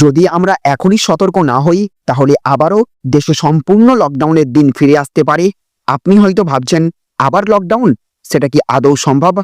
যদি আমরা এখনই সতর্ক না হই, তাহলে আবারও দেশে সম্পূর্ণ লকডাউনের দিন ফিরে আসতে পারে। আপনি হয়তো ভাবছেন, আবার লকডাউন সেটা কি আদৌ সম্ভব?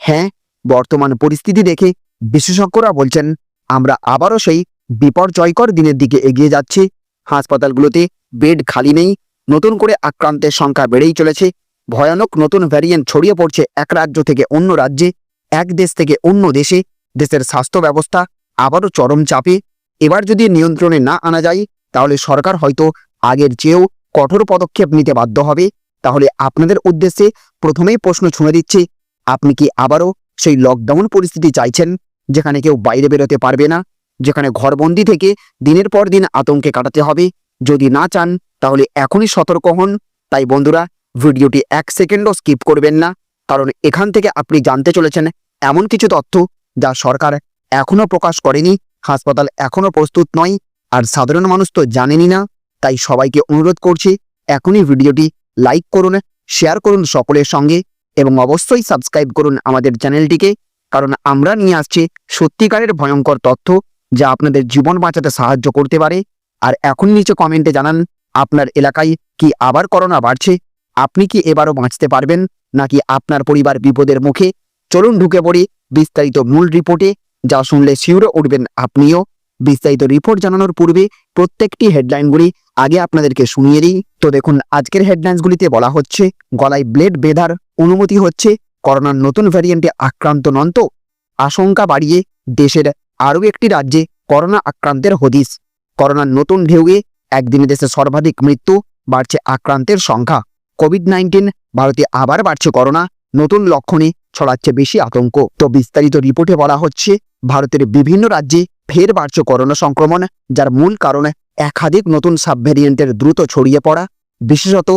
হ্যাঁ বর্তমান পরিস্থিতি দেখে বিশেষজ্ঞরা বলছেন, আমরা আবারও সেই বিপর্যয়কর দিনের দিকে এগিয়ে যাচ্ছি। হাসপাতালগুলোতে বেড খালি নেই, নতুন করে আক্রান্তের সংখ্যা বেড়েই চলেছে। ভয়ানক নতুন ভ্যারিয়েন্ট ছড়িয়ে পড়ছে এক রাজ্য থেকে অন্য রাজ্যে, এক দেশ থেকে অন্য দেশে। দেশের স্বাস্থ্য ব্যবস্থা আবারও চরম চাপে। এবার যদি নিয়ন্ত্রণে না আনা যায়, তাহলে সরকার হয়তো আগের চেয়েও কঠোর পদক্ষেপ নিতে বাধ্য হবে। তাহলে আপনাদের উদ্দেশ্যে প্রথমেই প্রশ্ন ছুঁড়ে দিচ্ছি, আপনি কি আবারও সেই লকডাউন পরিস্থিতি চাইছেন, যেখানে কেউ বাইরে বেরোতে পারবে না, যেখানে ঘরবন্দি থেকে দিনের পর দিন আতঙ্কে কাটাতে হবে? যদি না চান, তাহলে এখনই সতর্ক হন। তাই বন্ধুরা, ভিডিওটি এক সেকেন্ডও স্কিপ করবেন না, কারণ এখান থেকে আপনি জানতে চলেছেন এমন কিছু তথ্য যা সরকার এখনও প্রকাশ করেনি। হাসপাতাল এখনও প্রস্তুত নয়, আর সাধারণ মানুষ তো জানেনই না। তাই সবাইকে অনুরোধ করছি, এখনই ভিডিওটি লাইক করুন, শেয়ার করুন সকলের সঙ্গে, এবং অবশ্যই সাবস্ক্রাইব করুন আমাদের চ্যানেলটিকে, কারণ আমরা নিয়ে আসছি সত্যিকারের ভয়ঙ্কর তথ্য, যা আপনাদের জীবন বাঁচাতে সাহায্য করতে পারে। আর এখন নিচে কমেন্টে জানান, আপনার এলাকায় কি আবার করোনা বাড়ছে? আপনি কি এবারও বাঁচতে পারবেন, নাকি আপনার পরিবার বিপদের মুখে? চলুন ঢুকে পড়ি বিস্তারিত মূল রিপোর্টে। যা শুনলে শিউরে উঠবেন। আপনিও বিস্তারিত রিপোর্ট জানানোর পূর্বে প্রত্যেকটি হেডলাইনগুলি আগে আপনাদেরকে শুনিয়ে দিই। তো দেখুন, আজকের হেডলাইন্সগুলিতে বলা হচ্ছে, গলায় ব্লেড বেধার অনুমতি হচ্ছে, করোনার নতুন ভ্যারিয়েন্টে আক্রান্ত নন তো। আশঙ্কা বাড়িয়ে দেশের আরও একটি রাজ্যে করোনা আক্রান্তের হদিস করোনার নতুন ঢেউয়ে একদিনে দেশে সর্বাধিক মৃত্যু, বাড়ছে আক্রান্তের সংখ্যা। কোভিড নাইন্টিন ভারতে আবার বাড়ছে করোনা, নতুন লক্ষণে ছড়াচ্ছে বেশি আতঙ্ক। তো বিস্তারিত রিপোর্টে বলা হচ্ছে ভারতের বিভিন্ন রাজ্যে ফের বাড়ছে করোনা সংক্রমণ, যার মূল কারণে একাধিক নতুন সাবভ্যারিয়েন্টের দ্রুত ছড়িয়ে পড়া। বিশেষত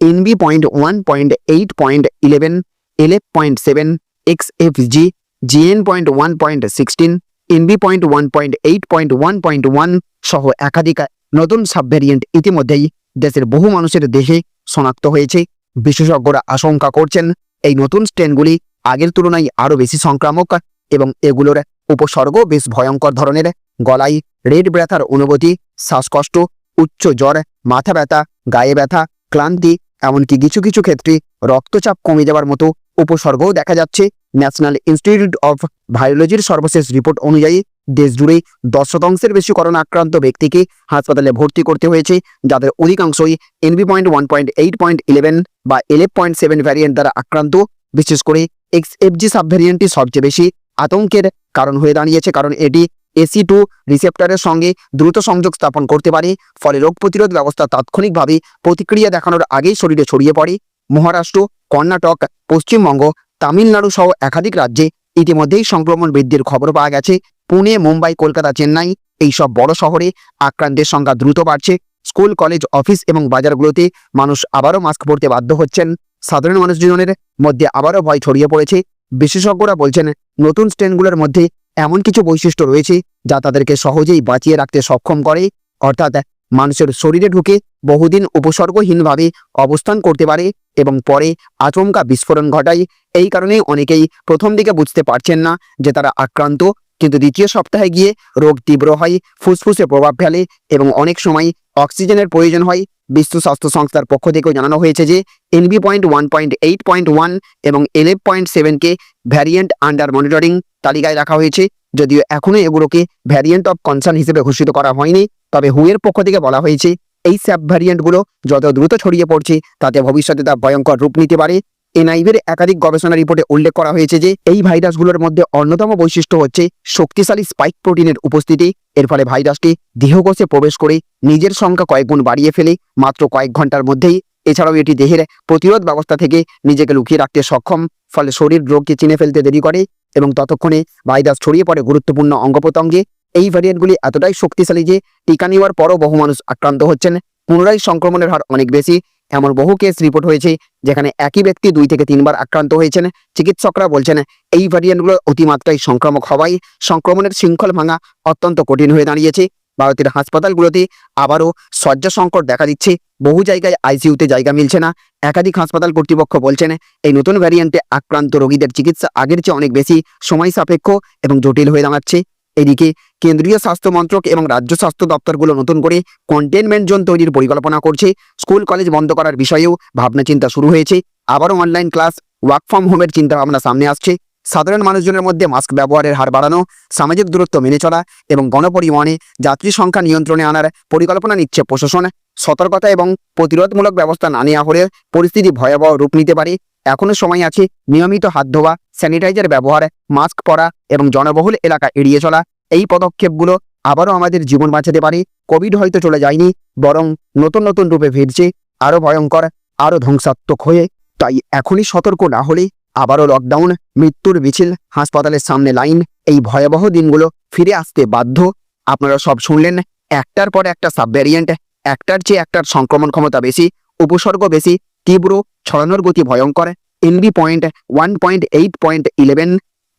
NB point one point eight point eleven LF point seven X F G GN point one point sixteen NB point one point eight point one point one সহ একাধিক নতুন সাবভ্যারিয়েন্ট ইতিমধ্যেই দেশের বহু মানুষের দেহে শনাক্ত হয়েছে। বিশেষজ্ঞরা আশঙ্কা করছেন, এই নতুন স্ট্রেনগুলি আগের তুলনায় আরও বেশি সংক্রামক এবং এগুলোর উপসর্গ বেশ ভয়ঙ্কর ধরনের। গলায় রেড ব্যথার অনুভূতি, শ্বাসকষ্ট, উচ্চ জ্বর, মাথা ব্যথা, গায়ে ব্যথা, ক্লান্তি, এমনকি কিছু কিছু ক্ষেত্রে রক্তচাপ কমে যাওয়ার মতো উপসর্গও দেখা যাচ্ছে। ন্যাশনাল ইনস্টিটিউট অফ ভায়োলজির সর্বশেষ রিপোর্ট অনুযায়ী দেশজুড়ে দশ শতাংশের বেশি করোনা আক্রান্ত ব্যক্তিকে হাসপাতালে ভর্তি করতে হয়েছে, যাদের অধিকাংশই NB point one point eight point eleven বা এলেভ পয়েন্ট সেভেন ভ্যারিয়েন্ট দ্বারা আক্রান্ত। বিশেষ করে এক্স এফজি সাবভ্যারিয়েন্টটি সবচেয়ে বেশি। আতঙ্কের কারণ হয়ে দাঁড়িয়েছে, কারণ এটি এসি টু রিসেপ্টারের সঙ্গে দ্রুত সংযোগ স্থাপন করতে পারে, ফলে রোগ প্রতিরোধ ব্যবস্থা তাৎক্ষণিকভাবে প্রতিক্রিয়া দেখানোর আগেই শরীরে ছড়িয়ে পড়ে। মহারাষ্ট্র, কর্ণাটক, পশ্চিমবঙ্গ, তামিলনাড়ু সহ একাধিক রাজ্যে ইতিমধ্যেই সংক্রমণ বৃদ্ধির খবর পাওয়া গেছে। পুনে, মুম্বাই, কলকাতা, চেন্নাই এই সব বড় শহরে আক্রান্তের সংখ্যা দ্রুত বাড়ছে। স্কুল, কলেজ, অফিস এবং বাজারগুলোতে মানুষ আবারও মাস্ক পরতে বাধ্য হচ্ছেন। সাধারণ মানুষজনের মধ্যে আবারও ভয় ছড়িয়ে পড়েছে। বিশেষজ্ঞরা বলছেন, নতুন স্ট্রেনগুলোর মধ্যে এমন কিছু বৈশিষ্ট্য রয়েছে যা তাদেরকে সহজেই বাঁচিয়ে রাখতে সক্ষম করে। অর্থাৎ, মানুষের শরীরে ঢুকে বহুদিন উপসর্গহীনভাবে অবস্থান করতে পারে এবং পরে আচমকা বিস্ফোরণ ঘটায়। এই কারণে অনেকেই প্রথম দিকে বুঝতে পারছেন না যে তারা আক্রান্ত, কিন্তু দ্বিতীয় সপ্তাহে গিয়ে রোগ তীব্র হয়, ফুসফুসে প্রভাব ফেলে এবং অনেক সময় অক্সিজেনের প্রয়োজন হয়। বিশ্ব স্বাস্থ্য সংস্থার পক্ষ থেকেও জানানো হয়েছে যে NB point one point eight point one এবং এলেভ পয়েন্ট সেভেনকে ভ্যারিয়েন্ট আন্ডার মনিটরিং তালিকায় রাখা হয়েছে। যদিও এখনও এগুলোকে ভ্যারিয়েন্ট অফ কনসার্ন হিসেবে ঘোষিত করা হয়নি, তবে হুয়ের পক্ষ থেকে বলা হয়েছে, এই স্যাব ভ্যারিয়েন্টগুলো যত দ্রুত ছড়িয়ে পড়ছে, তাতে ভবিষ্যতে তা ভয়ঙ্কর রূপ নিতে পারে। এনআইভির একাধিক গবেষণা রিপোর্টে উল্লেখ করা হয়েছে যে, এই ভাইরাসগুলোর মধ্যে অন্যতম বৈশিষ্ট্য হচ্ছে শক্তিশালী স্পাইক প্রোটিনের উপস্থিতি। এর ফলে ভাইরাসটি দেহকোষে প্রবেশ করে নিজের সংখ্যা কয়েক গুণ বাড়িয়ে ফেলে, মাত্র কয়েক ঘণ্টার মধ্যেই। এছাড়াও এটি দেহের প্রতিরোধ ব্যবস্থা থেকে নিজেকে লুকিয়ে রাখতে সক্ষম, ফলে শরীর রোগকে চিনে ফেলতে দেরি করে এবং ততক্ষণে ভাইরাস ছড়িয়ে পড়ে গুরুত্বপূর্ণ অঙ্গ প্রত্যঙ্গে এই ভ্যারিয়েন্টগুলি এতটাই শক্তিশালী যে, টিকা নেওয়ার পরও বহু মানুষ আক্রান্ত হচ্ছেন। পুনরায় সংক্রমণের হার অনেক বেশি। এমন বহু কেস রিপোর্ট হয়েছে, যেখানে একই ব্যক্তি দুই থেকে তিনবার আক্রান্ত হয়েছেন। চিকিৎসকরা বলছেন, এই ভ্যারিয়েন্টগুলো অতিমাত্রায় সংক্রামক হওয়ায় সংক্রমণের শৃঙ্খল ভাঙা অত্যন্ত কঠিন হয়ে দাঁড়িয়েছে। ভারতের হাসপাতালগুলোতে আবারও শয্যা সংকট দেখা দিচ্ছে। বহু জায়গায় আইসিইউতে জায়গা মিলছে না। একাধিক হাসপাতাল কর্তৃপক্ষ বলছেন, এই নতুন ভ্যারিয়েন্টে আক্রান্ত রোগীদের চিকিৎসা আগের চেয়ে অনেক বেশি, সময় সাপেক্ষ এবং জটিল হয়ে দাঁড়াচ্ছে। এদিকে কেন্দ্রীয় স্বাস্থ্য মন্ত্রক এবং রাজ্য স্বাস্থ্য দপ্তরগুলো নতুন করে কন্টেনমেন্ট জোন তৈরির পরিকল্পনা করছে। স্কুল কলেজ বন্ধ করার বিষয়েও ভাবনা চিন্তা শুরু হয়েছে। আবারও অনলাইন ক্লাস ওয়ার্ক ফ্রম হোমের চিন্তা ভাবনা সামনে আসছে। সাধারণ মানুষজনের মধ্যে মাস্ক ব্যবহারের হার বাড়ানো, সামাজিক দূরত্ব মেনে চলা এবং গণপরিবহনে যাত্রী সংখ্যা নিয়ন্ত্রণে আনার পরিকল্পনা নিচ্ছে প্রশাসন। সতর্কতা এবং প্রতিরোধমূলক ব্যবস্থা না নেওয়া হলে পরিস্থিতি ভয়াবহ রূপ নিতে পারে। এখনও সময় আছে নিয়মিত হাত ধোয়া স্যানিটাইজার ব্যবহার মাস্ক পরা এবং জনবহুল এলাকা এড়িয়ে চলা, এই পদক্ষেপগুলো আবারও আমাদের জীবন বাঁচাতে পারে। কোভিড হয়তো চলে যায়নি, বরং নতুন নতুন রূপে ফিরছে, আরও ভয়ঙ্কর, আরও ধ্বংসাত্মক হয়ে। তাই এখনই সতর্ক না হলে আবারও লকডাউন মৃত্যুর মিছিল, হাসপাতালের সামনে লাইন, এই ভয়াবহ দিনগুলো ফিরে আসতে বাধ্য। আপনারা সব শুনলেন, একটার পর একটা সাবভ্যারিয়েন্ট, একটার চেয়ে একটার সংক্রমণ ক্ষমতা বেশি, উপসর্গ বেশি, তীব্র, ছড়ানোর গতি ভয়ঙ্কর। NB point one point eight point eleven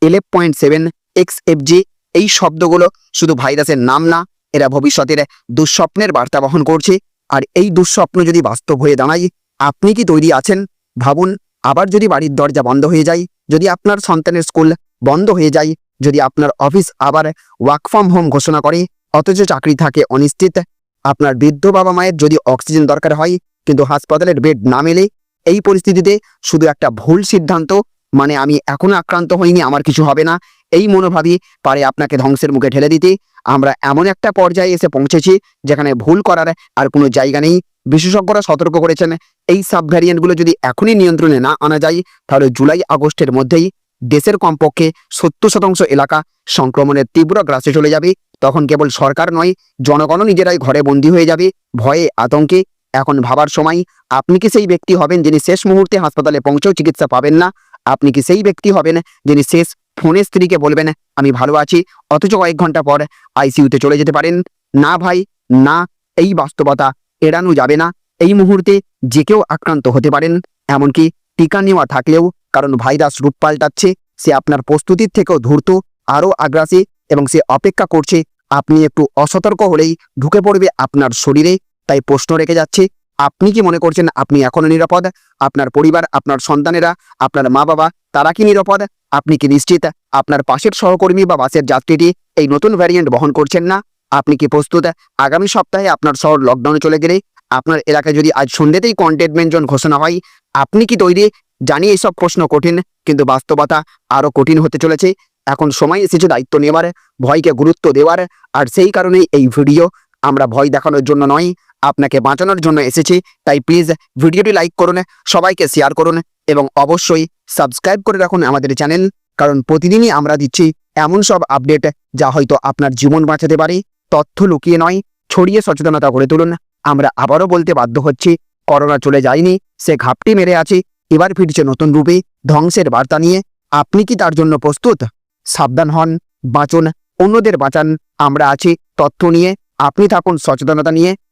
LF point seven X F FG এই শব্দগুলো শুধু ভাইরাসের নাম না, এরা ভবিষ্যতের দুঃস্বপ্নের বার্তা বহন করছে। আর এই দুঃস্বপ্ন যদি বাস্তব হয়ে দাঁড়ায়, আপনি কি তৈরি আছেন? ভাবুন, আবার যদি বাড়ির দরজা বন্ধ হয়ে যায়, যদি আপনার সন্তানের স্কুল বন্ধ হয়ে যায়, যদি আপনার অফিস আবার ওয়ার্ক ফ্রম হোম ঘোষণা করে, অথচ চাকরি থাকে অনিশ্চিত, আপনার বৃদ্ধ বাবা মায়ের যদি অক্সিজেন দরকার হয়, কিন্তু হাসপাতালের বেড না মেলে এই পরিস্থিতিতে শুধু একটা ভুল সিদ্ধান্ত মানে আমি এখনও আক্রান্ত হইনি, আমার কিছু হবে না, এই মনোভাবই পারে আপনাকে ধ্বংসের মুখে ঠেলে দিতে। আমরা এমন একটা পর্যায়ে এসে পৌঁছেছি, যেখানে ভুল করার আর কোনো জায়গা নেই। বিশেষজ্ঞরা সতর্ক করেছেন, এই সাব ভ্যারিয়েন্টগুলো যদি এখনই নিয়ন্ত্রণে না আনা যায়, তাহলে জুলাই আগস্টের মধ্যেই দেশের কমপক্ষে সত্তর শতাংশ এলাকা সংক্রমণের তীব্র গ্রাসে চলে যাবে। তখন কেবল সরকার নয়, জনগণও নিজেরাই ঘরে বন্দী হয়ে যাবে। ভয়ে, আতঙ্কে এখন ভাবার সময়, আপনি কি সেই ব্যক্তি হবেন যিনি শেষ মুহূর্তে হাসপাতালে পৌঁছেও চিকিৎসা পাবেন না? আপনি কি সেই ব্যক্তি হবেন যিনি শেষ ফোনে স্ত্রীকে বলবেন, আমি ভালো আছি, অথচ কয়েক ঘণ্টা পর আইসিইউতে চলে যেতে পারেন না ভাই, না, এই বাস্তবতা এড়ানো যাবে না। এই মুহূর্তে যে কেউ আক্রান্ত হতে পারেন, এমনকি টিকা নেওয়া থাকলেও কারণ ভাইরাস রূপ পাল্টাচ্ছে, সে আপনার প্রস্তুতির থেকেও ধূর্ত, আরও আগ্রাসী এবং সে অপেক্ষা করছে। আপনি একটু অসতর্ক হলেই ঢুকে পড়বে আপনার শরীরে। তাই প্রশ্ন রেখে যাচ্ছে, আপনি কি মনে করছেন আপনি এখনও নিরাপদ? আপনার পরিবার, আপনার সন্তানেরা, আপনার মা বাবা তারা কি নিরাপদ? আপনি কি নিশ্চিত আপনার পাশের সহকর্মী বা বাসের যাত্রীটি এই নতুন ভ্যারিয়েন্ট বহন করছেন না? আপনি কি প্রস্তুত? আগামী সপ্তাহে আপনার শহর লকডাউনে চলে গেলে আপনার এলাকায় যদি আজ সন্ধ্যেতেই কন্টেনমেন্ট জোন ঘোষণা হয়, আপনি কি তৈরি? জানি এইসব প্রশ্ন কঠিন, কিন্তু বাস্তবতা আরও কঠিন হতে চলেছে। এখন সময় এসেছে দায়িত্ব নেওয়ার, ভয়কে গুরুত্ব দেওয়ার, আর সেই কারণেই এই ভিডিও আমরা ভয় দেখানোর জন্য নয়। আপনাকে বাঁচানোর জন্য এসেছি, তাই প্লিজ ভিডিওটি লাইক করুন, সবাইকে শেয়ার করুন এবং অবশ্যই সাবস্ক্রাইব করে রাখুন আমাদের চ্যানেল কারণ প্রতিদিনই আমরা দিচ্ছি এমন সব আপডেট যা হয়তো আপনার জীবন বাঁচাতে পারে। তথ্য লুকিয়ে নয়, ছড়িয়ে সচেতনতা গড়ে তুলুন। আমরা আবারও বলতে বাধ্য হচ্ছি করোনা চলে যায়নি, সে ঘাপটি মেরে আছে, এবার ফিরছে নতুন রূপে ধ্বংসের বার্তা নিয়ে। আপনি কি তার জন্য প্রস্তুত? সাবধান হন, বাঁচুন, অন্যদের বাঁচান, আমরা আছি তথ্য নিয়ে। আপনি থাকুন সচেতনতা নিয়ে।